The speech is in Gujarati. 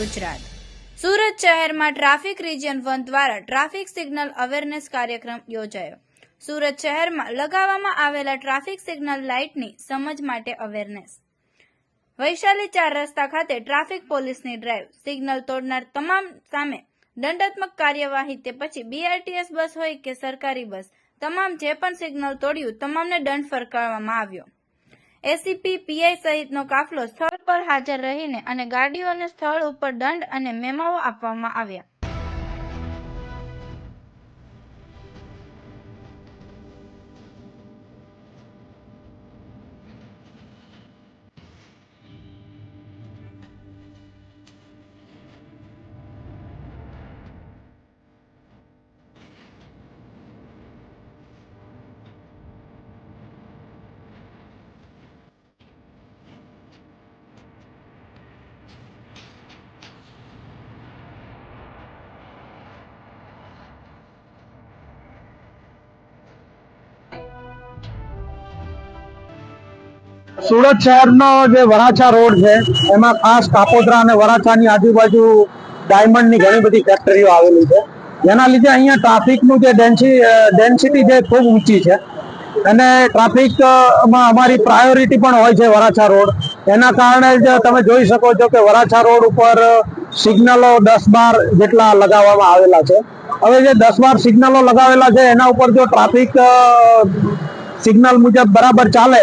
ગુજરાત. સુરત શહેરમાં ટ્રાફિક રિજિયન વન દ્વારા ટ્રાફિક સિગ્નલ અવેરનેસ કાર્યક્રમ યોજાયો. સુરત શહેરમાં લગાવવામાં આવેલા ટ્રાફિક સિગ્નલ લાઇટની સમજ માટે અવેરનેસ. વૈશાલી ચાર રસ્તા ખાતે ટ્રાફિક પોલીસની ડ્રાઈવ સિગ્નલ તોડનાર તમામ સામે દંડાત્મક કાર્યવાહી તે પછી બીઆરટીએસ બસ હોય કે સરકારી બસ, તમામ જે પણ સિગ્નલ તોડ્યું, તમામને દંડ ફરકાવવામાં આવ્યો. એસીપી પીઆઈ સહિતનો કાફલો સ્થળ પર હાજર રહીને અને ગાડીઓને સ્થળ ઉપર દંડ અને મેમાઓ આપવામાં આવ્યા. સુરત શહેરનો જે વરાછા રોડ છે, એમાં ખાસ કાપોદ્રા અને વરાછાની આજુબાજુ ડાયમંડની ઘણી બધી ફેક્ટરીઓ આવેલી છે. જેના લીધે અહીંયા ટ્રાફિકનું જે ડેન્સિટી છે ખૂબ ઊંચી છે. અને ટ્રાફિકમાં અમારી પ્રાયોરિટી પણ હોય છે વરાછા રોડ. એના કારણે જ તમે જોઈ શકો છો કે વરાછા રોડ ઉપર સિગ્નલો દસ બાર જેટલા લગાવવામાં આવેલા છે. હવે જે દસ બાર સિગ્નલો લગાવેલા છે, એના ઉપર જો ટ્રાફિક સિગ્નલ મુજબ બરાબર ચાલે